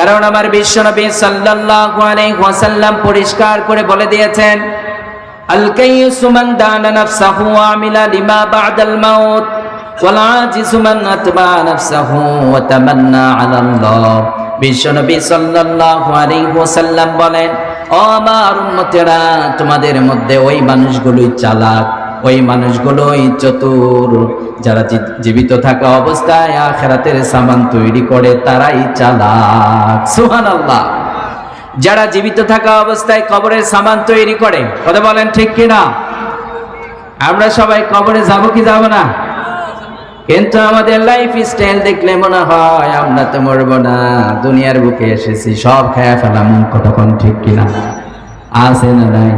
কারণ আমার বিশ্বনবী সাল্লাল্লাহু আলাইহি ওয়াসাল্লাম পরিষ্কার করে বলে দিয়েছেন, আল কাইয়ুসু মান দানা নাফসাহু ওয়া আমিলা লিমা বা'দাল মাউত, ওয়াল আজিজু মান আতবা নাফসাহু ওয়া তামান্না আলা আল্লাহ বিশ্বনবী সাল্লাল্লাহু আলাইহি ওয়াসাল্লাম বলেন, ও আমার উম্মতেরা, তোমাদের মধ্যে ওই মানুষগুলোই চালাক, ওই মানুষগুলোই চতুর। যারা জীবিত থাকা অবস্থায় আখেরাতের সামান তৈরি করে, তারাই চালাক। সুবহানাল্লাহ। যারা জীবিত থাকা অবস্থায় কবরের সামান তৈরি করে, কথা বলেন ঠিক কিনা? আমরা সবাই কবরে যাব কি যাব না? কিন্তু আমাদের লাইফ স্টাইল দেখলে মনে হয় আমরা তো মরবো না, দুনিয়ার বুকে এসেছি, সব খেয়ে ফেলাম কতক্ষণ ঠিক কিনা? আছে না নাই?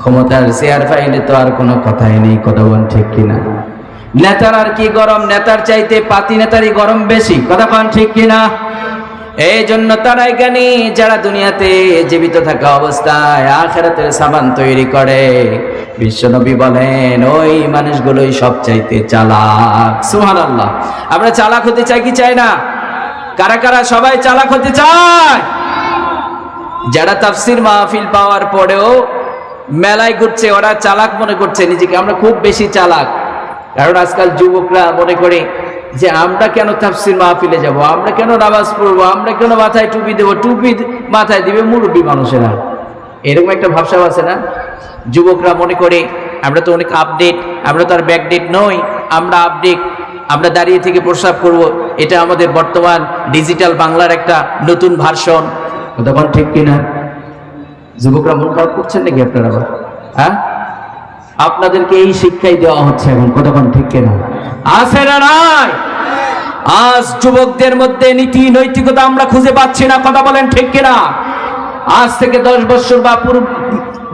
ক্ষমতার শেয়ার ফাইলে তো আর কোনো কথাই নেই কতক্ষণ ঠিক কিনা? নেতার আর কি গরম? নেতার চাইতে পাতি নেতারই গরম বেশি। কতক্ষণ ঠিক কিনা? এই জন্য তারাই জ্ঞানী, যারা দুনিয়াতে জীবিত থাকা অবস্থায় আখেরাতের সামান তৈরি করে। বিশ্বনবী বলেন, ওই মানুষগুলোই সব চাইতে চালাক। সুহান আল্লাহ আমরা চালাক হতে চাই কি চাই না? কারা কারা সবাই চালাক হতে চায়? যারা তাফসির মাহফিল পাওয়ার পরেও মেলায় ঘুরছে, ওরা চালাক মনে করছে নিজেকে। আমরা খুব বেশি চালাক। কারণ আজকাল যুবকরা মনে করে যে আমরা কেন তাফসির মাহফিলে যাব? আমরা কেন নামাজ পড়ব? আমরা কেন মাথায় টুপি দেবো? টুপি মাথায় দিবে মুরব্বী মানুষেরা। এরকম একটা ভাবসাব আছে না? যুবকরা মনে করে, আমরা তো অনেক আপডেট আমরা তো আর ব্যাকডেট নই, আমরা আপডেট আমরা দাঁড়িয়ে থেকে প্রস্রাব করব। এটা আমাদের বর্তমান ডিজিটাল বাংলার একটা নতুন ভার্সন তখন ঠিক কিনা? যুবকরা মন খারাপ করছেন নাকি আপনারা হ্যাঁ? আপনাদেরকে এই শিক্ষাই দেওয়া হচ্ছে এখন কতক্ষণ ঠিক কিনা? আছে না নাই? আজ যুবকদের মধ্যে নীতি নৈতিকতা আমরা খুঁজে পাচ্ছি না, কথা বলেন ঠিক কিনা? আজ থেকে দশ বছর বা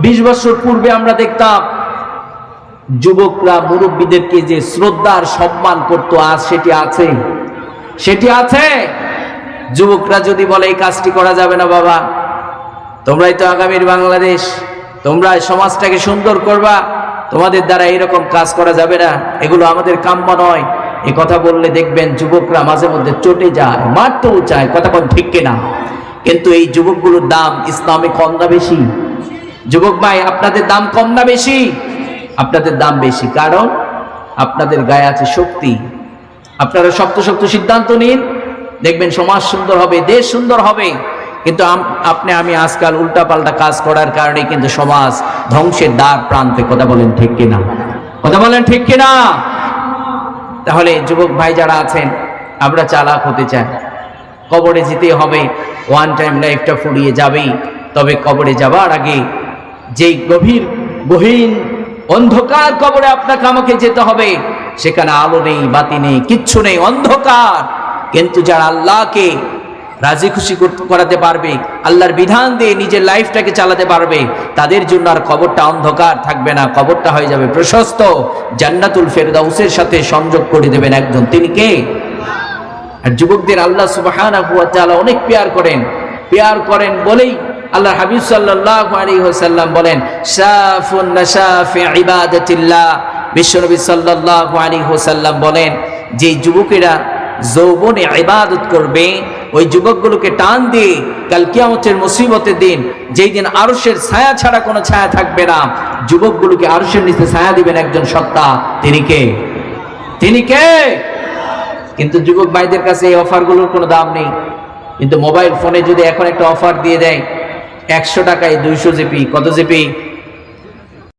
বিশ বছর পূর্বে আমরা দেখতাম, যুবকরা মুরব্বীদেরকে যে শ্রদ্ধার সম্মান করতো, আজ সেটি আছে? সেটি আছে? যুবকরা যদি বলে, এই কাজটি করা যাবে না বাবা, তোমরাই তো আগামীর বাংলাদেশ, তোমরা সমাজটাকে সুন্দর করবা। তোমাদের দ্বারা এরকম কাজ করা যাবে না। এগুলো আমাদের কাম্য নয়। এ কথা বললে দেখবেন যুবকরা মাঝে মধ্যে চটে যায়, মারতেও চায়, কথা কোন ঠিক কিনা? কিন্তু এই যুবকগুলোর দাম ইসলামে কম না বেশি? যুবক ভাই, আপনাদের দাম কম না বেশি? আপনাদের দাম বেশি, কারণ আপনাদের গায়ে আছে শক্তি। আপনারা শক্ত শক্ত সিদ্ধান্ত নিন। দেখবেন সমাজ সুন্দর হবে, দেশ সুন্দর হবে। কিন্তু আপনি, আমি আজকাল উল্টাপাল্টা কাজ করার কারণে কিন্তু সমাজ ধ্বংসের দ্বার প্রান্তে কথা বলেন ঠিক কিনা? কথা বলেন ঠিক কিনা? তাহলে যুবক ভাই যারা আছেন, আমরা চালাক হতে চাই। কবরে যেতে হবে ওয়ান টাইম লাইফটা ফুরিয়ে যাবেই। তবে কবরে যাবার আগে যেই গভীর, গহীন, অন্ধকার কবরে আপনাকে, আমাকে যেতে হবে, সেখানে আলো নেই, বাতি নেই, কিচ্ছু নেই, অন্ধকার। কিন্তু যারা আল্লাহকে রাজি খুশি কর- করাতে পারবে। আল্লাহর বিধান দিয়ে নিজের লাইফটাকে চালাতে পারবে। তাদের জন্য আর কবরটা অন্ধকার থাকবে না। কবরটা হয়ে যাবে প্রশস্ত। জান্নাতুল ফেরদাউসের সাথে সংযোগ করে দেবেন একজন। তিনি কে? আর যুবকদের আল্লাহ তাআলা অনেক পেয়ার করেন। পেয়ার করেন বলেই আল্লাহ হাবিব ওয়াসাল্লাম বলেন বিশ্বনবী সাল্লাল্লাহু আলাইহি ওয়াসাল্লাম বলেন, যে যুবকেরা যৌবনে ইবাদত করবে ওই যুবকগুলোকে টান দিয়ে কাল কিয়ামতের মুসিবতের দিন, যেই দিন আরশের ছায়া ছাড়া কোনো ছায়া থাকবে না, যুবকগুলোকে আরশের নিচে ছায়া দিবেন একজন সত্তা। তিনি কে? তিনি কে? কিন্তু যুবক ভাইদের কাছে এই অফারগুলোর কোনো দাম নেই। কিন্তু মোবাইল ফোনে যদি এখন একটা অফার দিয়ে দেয়, একশো টাকায় দুইশো জিপি, কত জিপি?